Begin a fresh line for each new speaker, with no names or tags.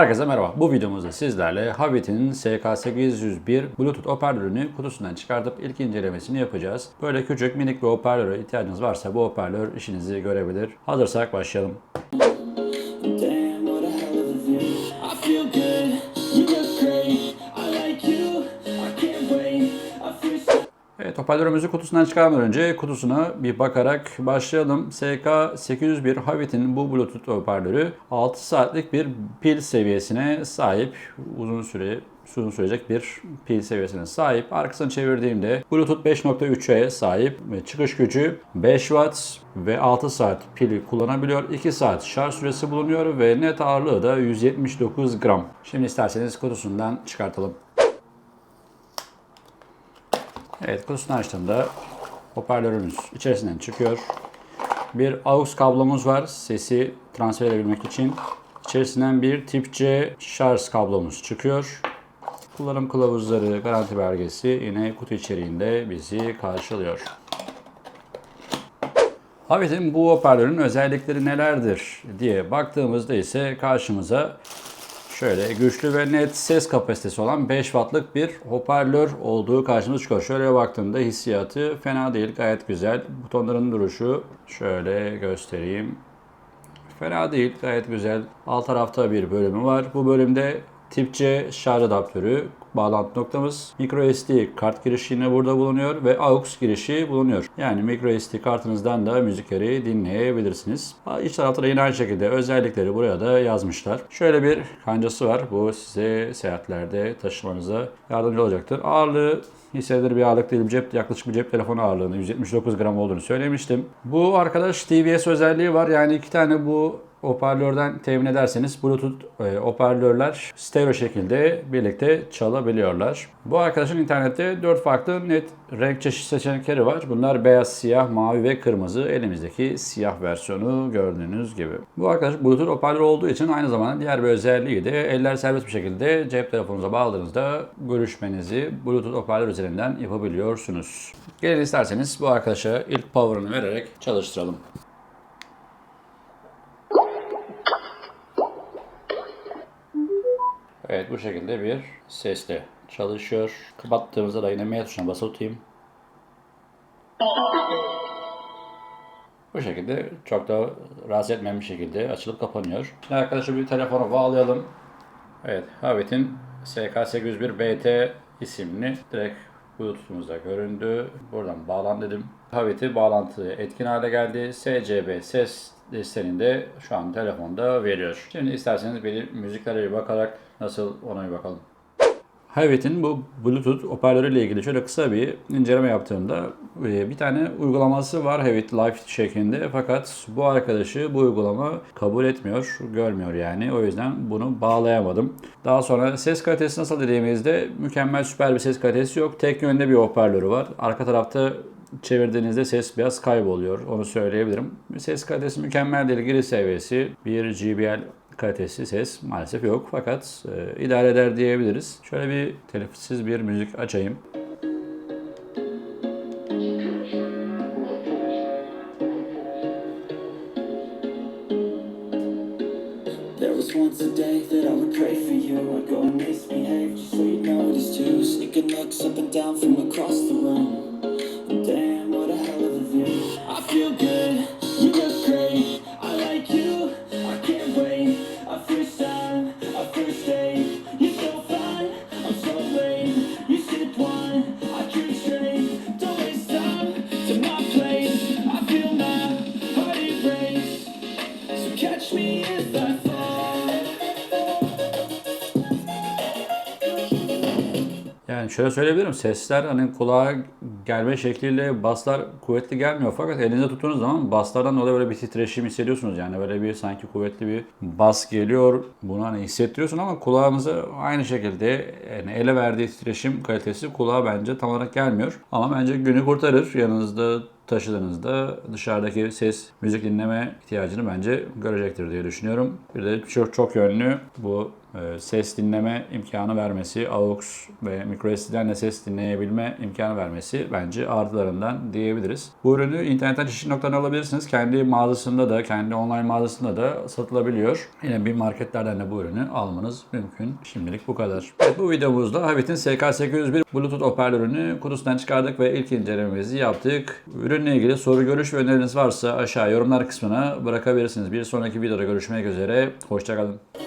Herkese merhaba. Bu videomuzda sizlerle Habit'in SK801 Bluetooth hoparlörünü kutusundan çıkartıp ilk incelemesini yapacağız. Böyle küçük minik bir hoparlöre ihtiyacınız varsa bu hoparlör işinizi görebilir. Hazırsak başlayalım. Hoparlörümüzü kutusundan çıkarmadan önce kutusuna bir bakarak başlayalım. SK801 Habit'in bu Bluetooth hoparlörü 6 saatlik bir pil seviyesine sahip. Uzun süre uzun sürecek bir pil seviyesine sahip. Arkasını çevirdiğimde Bluetooth 5.3'e sahip ve çıkış gücü 5 Watt ve 6 saat pili kullanabiliyor. 2 saat şarj süresi bulunuyor ve net ağırlığı da 179 gram. Şimdi isterseniz kutusundan çıkartalım. Evet kutusunu açtığımda hoparlörümüz içerisinden çıkıyor. Bir AUX kablomuz var sesi transfer edebilmek için. İçerisinden bir tip C şarj kablomuz çıkıyor. Kullanım kılavuzları, garanti belgesi yine kutu içeriğinde bizi karşılıyor. Habit'in bu hoparlörün özellikleri nelerdir diye baktığımızda ise karşımıza Şöyle güçlü ve net ses kapasitesi olan 5 wattlık bir hoparlör olduğu karşımıza çıkıyor. Şöyle baktığımda hissiyatı fena değil, gayet güzel. Butonların duruşu şöyle göstereyim. Fena değil, gayet güzel. Alt tarafta bir bölümü var. Bu bölümde tip C şarj adaptörü bağlantı noktamız. microSD kart girişi yine burada bulunuyor ve AUX girişi bulunuyor. Yani microSD kartınızdan da müzikleri dinleyebilirsiniz. İç tarafta da yine aynı şekilde özellikleri buraya da yazmışlar. Şöyle bir kancası var. Bu size seyahatlerde taşımanıza yardımcı olacaktır. Ağırlığı hissedilir bir ağırlık değil. Cep, yaklaşık bir cep telefonu ağırlığını 179 gram olduğunu söylemiştim. Bu arkadaş TVS özelliği var. Yani iki tane bu hoparlörden temin ederseniz Bluetooth e, hoparlörler stereo şekilde birlikte çalabiliyorlar. Bu arkadaşın internette 4 farklı net renk çeşit seçenekleri var. Bunlar beyaz, siyah, mavi ve kırmızı. Elimizdeki siyah versiyonu gördüğünüz gibi. Bu arkadaş Bluetooth hoparlör olduğu için aynı zamanda diğer bir özelliği de eller serbest bir şekilde cep telefonunuza bağladığınızda görüşmenizi Bluetooth hoparlör üzerinden yapabiliyorsunuz. Gelin isterseniz bu arkadaşa ilk power'ını vererek çalıştıralım. Evet bu şekilde bir sesle çalışıyor. Kapattığımızda da yine M tuşuna basılı tutayım. Bu şekilde çok da rahatsız etmeyen bir şekilde açılıp kapanıyor. Şimdi arkadaşlar bir telefonu bağlayalım. Evet Havit'in SK801 BT isimli direkt Bluetooth'umuzda göründü. Buradan bağlan dedim. Havit'i bağlantı etkin hale geldi. SCB ses desteğini de şu an telefonda veriyor. Şimdi isterseniz bir müziklere bir bakarak nasıl ona bir bakalım. Havit'in bu Bluetooth hoparlörü ilgili şöyle kısa bir inceleme yaptığımda e, bir tane uygulaması var Havit Live şeklinde fakat bu arkadaşı bu uygulama kabul etmiyor, görmüyor yani. O yüzden bunu bağlayamadım. Daha sonra ses kalitesi nasıl dediğimizde mükemmel süper bir ses kalitesi yok. Tek yönde bir hoparlörü var. Arka tarafta çevirdiğinizde ses biraz kayboluyor. Onu söyleyebilirim. Ses kalitesi mükemmel değil. Giriş seviyesi 1 GBL kalitesi ses maalesef yok. Fakat e, idare eder diyebiliriz. Şöyle bir telifsiz bir müzik açayım.
Down from
Yani şöyle söyleyebilirim. Sesler hani kulağa gelme şekliyle baslar kuvvetli gelmiyor. Fakat elinizde tuttuğunuz zaman baslardan dolayı böyle bir titreşim hissediyorsunuz. Yani böyle bir sanki kuvvetli bir bas geliyor. Bunu hani hissettiriyorsun ama kulağınıza aynı şekilde yani ele verdiği titreşim kalitesi kulağa bence tam olarak gelmiyor. Ama bence günü kurtarır. Yanınızda taşıdığınızda dışarıdaki ses, müzik dinleme ihtiyacını bence görecektir diye düşünüyorum. Bir de çok çok yönlü bu ses dinleme imkanı vermesi, AUX ve microSD'den de ses dinleyebilme imkanı vermesi bence artılarından diyebiliriz. Bu ürünü internetten çeşitli noktadan alabilirsiniz. Kendi mağazasında da, kendi online mağazasında da satılabiliyor. Yine bir marketlerden de bu ürünü almanız mümkün. Şimdilik bu kadar. Evet bu videomuzda Havit'in SK801 Bluetooth hoparlörünü kutusundan çıkardık ve ilk incelememizi yaptık. Ürünle ilgili soru, görüş ve öneriniz varsa aşağı yorumlar kısmına bırakabilirsiniz. Bir sonraki videoda görüşmek üzere. Hoşçakalın.